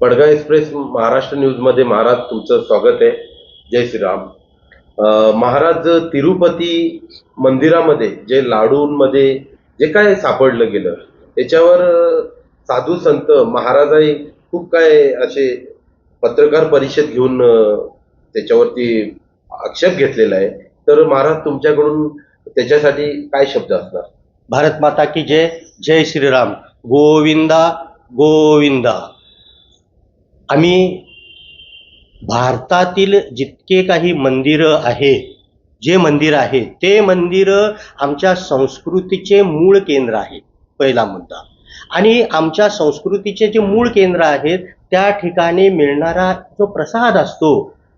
पडगा express Maharashtra न्यूजमध्ये महाराज तुमचं स्वागत आहे. जय श्रीराम. महाराज तिरुपती मंदिरामध्ये जे लाडूंमध्ये जे काय सापडलं गेलं त्याच्यावर साधू संत महाराजाही खूप काय असे पत्रकार परिषद घेऊन त्याच्यावरती आक्षेप घेतलेला आहे. तर महाराज तुमच्याकडून त्याच्यासाठी काय शब्द असणार? भारत माता की जय जय श्रीराम. गोविंदा गोविंदा. आम्ही भारतातील जितके काही मंदिरं आहेत जे मंदिर आहे ते मंदिर आमच्या संस्कृतीचे मूळ केंद्र आहे पहिला मुद्दा. आणि आमच्या संस्कृतीचे जे मूळ केंद्र आहेत त्या ठिकाणी मिळणारा जो प्रसाद असतो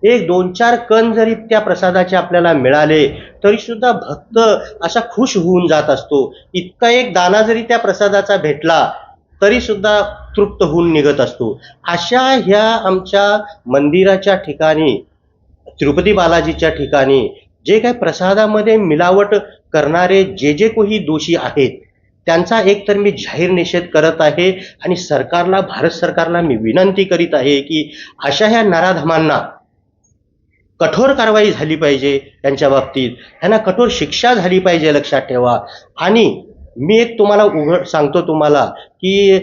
एक दोन चार कण जरी त्या प्रसादाचे आपल्याला मिळाले तरी सुद्धा भक्त असा खुश होऊन जात असतो. इतका एक दाना जरी त्या प्रसादाचा भेटला तरी सुद्धा तृप्त होऊन निघत असतो. अशा ह्या आमच्या मंदिराच्या ठिकाणी तिरुपती बालाजीच्या ठिकाणी जे काही प्रसादामध्ये मिलावट करणारे जे जे कोही दोषी आहेत त्यांचा एक तर मी जाहीर निषेध करत आहे आणि सरकारला भारत सरकारला मी विनंती करीत आहे की अशा ह्या नराधमांना कठोर कारवाई झाली पाहिजे त्यांच्या बाबतीत. ह्यांना कठोर शिक्षा झाली पाहिजे लक्षात ठेवा. आणि मी एक तुम्हाला उघड सांगतो तुम्हाला की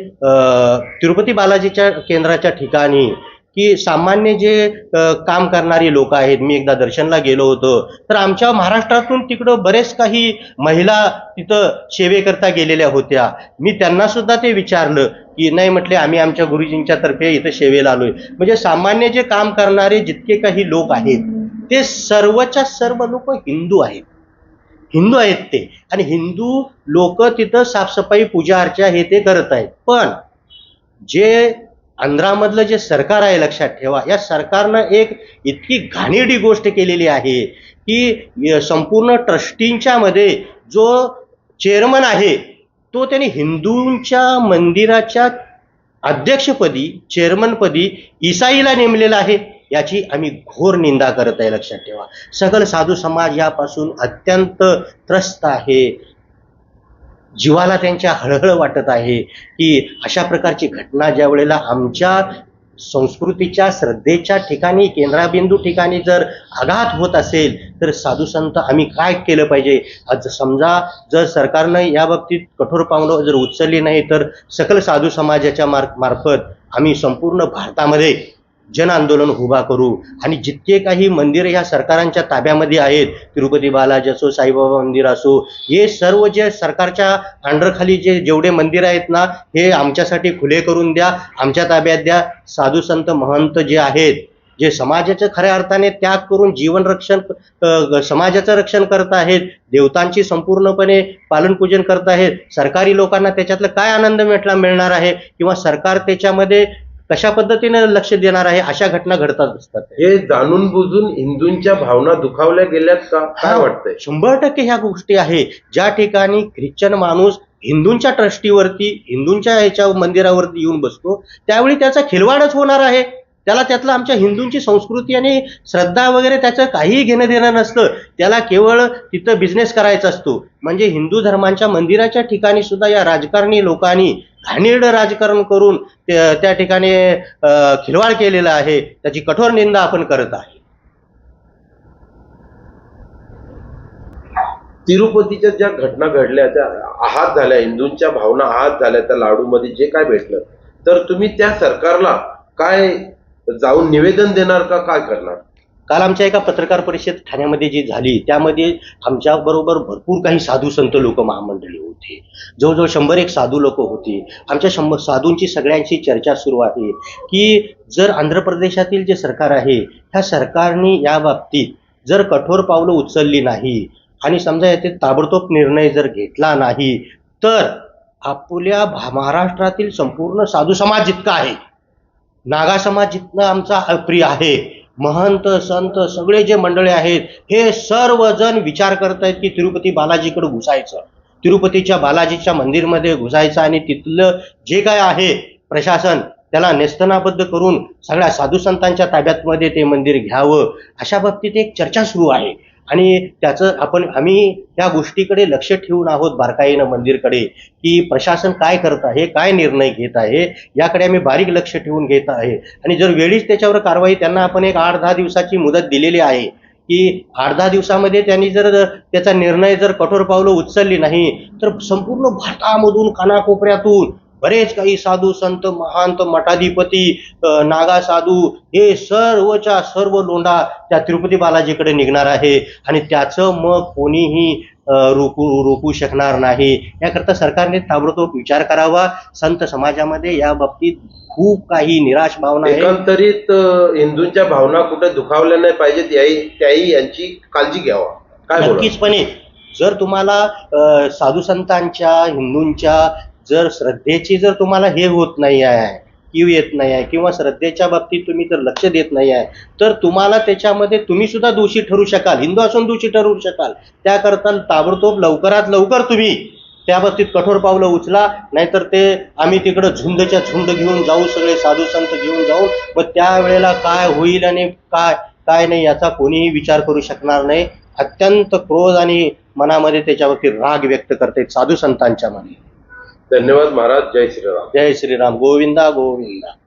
तिरुपती बालाजीच्या केंद्राच्या ठिकाणी की सामान्य जे काम करणारी लोक आहेत. मी एकदा दर्शनला गेलो होतो. तर आमच्या महाराष्ट्रातून तिकडं बरेच काही महिला तिथं सेवेकरता गेलेल्या होत्या. मी त्यांना सुद्धा ते विचारलं की नाही म्हटले आम्ही आमच्या गुरुजींच्या तर्फे इथं सेवेला आलोय. म्हणजे सामान्य जे काम करणारे जितके काही लोक आहेत ते सर्वच्या सर्व लोक हिंदू आहेत. हिंदू आहेत ते. आणि हिंदू लोक तिथं साफसफाई पूजा अर्चा हे ते करत आहेत. पण जे आंध्रामधलं जे सरकार आहे लक्षात ठेवा या सरकारनं एक इतकी घाणेरडी गोष्ट केलेली आहे की संपूर्ण ट्रस्टींच्या मध्ये जो चेअरमन आहे तो त्यांनी हिंदूंच्या मंदिराच्या अध्यक्षपदी चेअरमनपदी ईसाईला नेमलेला आहे. याची आम्ही घोर निंदा करत आहे लक्षात ठेवा. सकल साधू समाज यापासून अत्यंत त्रस्त आहे. जीवाला त्यांच्या हळहळ वाटत आहे की अशा प्रकारची घटना ज्या वेळेला आमच्या संस्कृतीच्या श्रद्धेच्या ठिकाणी केंद्रबिंदू ठिकाणी जर आघात होत असेल तर साधू संत आम्ही काय केलं पाहिजे? आज समजा जर सरकारनं या बाबतीत कठोर पावलं जर उचलली नाही तर सकल साधू समाजाच्या मार्फ मार्फत आम्ही संपूर्ण भारतामध्ये जन आंदोलन उभा करू. आणि जितके काही मंदिरं ह्या सरकारांच्या ताब्यामध्ये आहेत तिरुपती बालाजी असो साईबाबा मंदिर असो हे सर्व जे सरकारच्या अंडरखाली जे जेवढे मंदिर आहेत ना हे आमच्यासाठी खुले करून द्या आमच्या ताब्यात द्या. साधू संत महंत जे आहेत जे समाजाचं खऱ्या अर्थाने त्याग करून जीवन रक्षण समाजाचं रक्षण करत आहेत देवतांची संपूर्णपणे पालनपूजन करत आहेत सरकारी लोकांना त्याच्यातलं काय आनंद भेटला मिळणार आहे? किंवा सरकार त्याच्यामध्ये कशा पद्धतीने लक्ष देणार आहे? अशा घटना घडतात असतात हे जाणून बुजून हिंदूंच्या भावना दुखावल्या गेल्यात का? काय. वाटतंय? शंभर टक्के ह्या गोष्टी आहे. ज्या ठिकाणी ख्रिश्चन माणूस हिंदूंच्या ट्रस्टीवरती हिंदूंच्या ह्याच्या मंदिरावरती येऊन बसतो त्यावेळी त्याचा खिलवाडच होणार आहे. त्याला त्यातलं आमच्या हिंदूंची संस्कृती आणि श्रद्धा वगैरे त्याचं काहीही घेणं देणं नसतं. त्याला केवळ तिथं बिझनेस करायचा असतो. म्हणजे हिंदू धर्मांच्या मंदिराच्या ठिकाणी सुद्धा या राजकारणी लोकांनी घाणेरडं राजकारण करून त्या ठिकाणी खिलवाड केलेला आहे त्याची कठोर निंदा आपण करत आहे. तिरुपतीच्या ज्या घटना घडल्या त्या आहात झाल्या हिंदूंच्या भावना आहात झाल्या त्या लाडूमध्ये जे काय भेटलं तर तुम्ही त्या सरकारला काय जाऊन निवेदन देणार का काय करणार? काल आमच्या एका पत्रकार परिषद ठाण्यामध्ये जी झाली त्यामध्ये आमच्या बरोबर भरपूर काही साधू संत लोक महामंडळी होती. जवळजवळ शंभर एक साधू लोक होती. आमच्या शंभर साधूंची सगळ्यांशी चर्चा सुरू आहे की जर आंध्र प्रदेशातील जे सरकार आहे ह्या सरकारने या बाबतीत जर कठोर पावलं उचलली नाही आणि समजा याचे ताबडतोब निर्णय जर घेतला नाही तर आपल्या भा- महाराष्ट्रातील संपूर्ण साधू समाज जितका आहे नागा समाज जितनं आमचा प्रिय आहे महंत संत सगळे जे मंडळी आहेत हे सर्वजण विचार करत आहेत की तिरुपती बालाजीकडे घुसायचं. तिरुपतीच्या बालाजीच्या मंदिरमध्ये घुसायचं आणि तिथलं जे काय आहे प्रशासन त्याला नेस्तनाबद्ध करून सगळ्या साधू संतांच्या ताब्यातमध्ये ते मंदिर घ्यावं अशा बाबतीत एक चर्चा सुरू आहे. आणि त्याचं आपण आम्ही त्या गोष्टीकडे लक्ष ठेवून आहोत बारकाईनं मंदिरकडे की प्रशासन काय करत आहे काय निर्णय घेत आहे याकडे आम्ही बारीक लक्ष ठेवून घेत आहे. आणि जर वेळीच त्याच्यावर कारवाई त्यांना आपण एक आठ दहा दिवसाची मुदत दिलेली आहे की आठ दहा दिवसामध्ये त्यांनी जर त्याचा निर्णय जर कठोर पावलं उचलली नाही तर संपूर्ण भारतामधून कानाकोपऱ्यातून बरेच काही साधू संत महांत मठाधिपती नागा साधू हे सर्वच्या सर्व लोंढा त्या तिरुपती बालाजीकडे निघणार आहे. आणि त्याचं मग कोणीही रोखू रोखू शकणार नाही. याकरता सरकारने ताबडतोब विचार करावा. संत समाजामध्ये या बाबतीत खूप काही निराश भावना एकंदरीत हिंदूंच्या भावना कुठे दुखावल्या नाही पाहिजेत याही त्याही यांची काळजी घ्यावा. काय बोला नक्कीचपणे. जर तुम्हाला साधू संतांच्या हिंदूंच्या जर श्रद्धेची जर तुम्हाला हे होत नाही आहे कीव येत नाही आहे किंवा श्रद्धेच्या बाबतीत तुम्ही जर लक्ष देत नाही आहे तर तुम्हाला त्याच्यामध्ये तुम्ही सुद्धा दोषी ठरू शकाल. हिंदू असून दोषी ठरू शकाल. त्याकरता ताबडतोब लवकरात लवकर तुम्ही त्या बाबतीत कठोर पावलं उचला नाहीतर ते आम्ही तिकडं झुंडच्या झुंड घेऊन जाऊ सगळे साधू संत घेऊन जाऊ मग त्यावेळेला काय होईल आणि काय काय नाही याचा कोणीही विचार करू शकणार नाही. अत्यंत क्रोध आणि मनामध्ये त्याच्यावरती राग व्यक्त करते साधू संतांच्या मध्ये धन्यवाद महाराज. जय श्रीराम. जय श्रीराम. गोविंदा गोविंदा.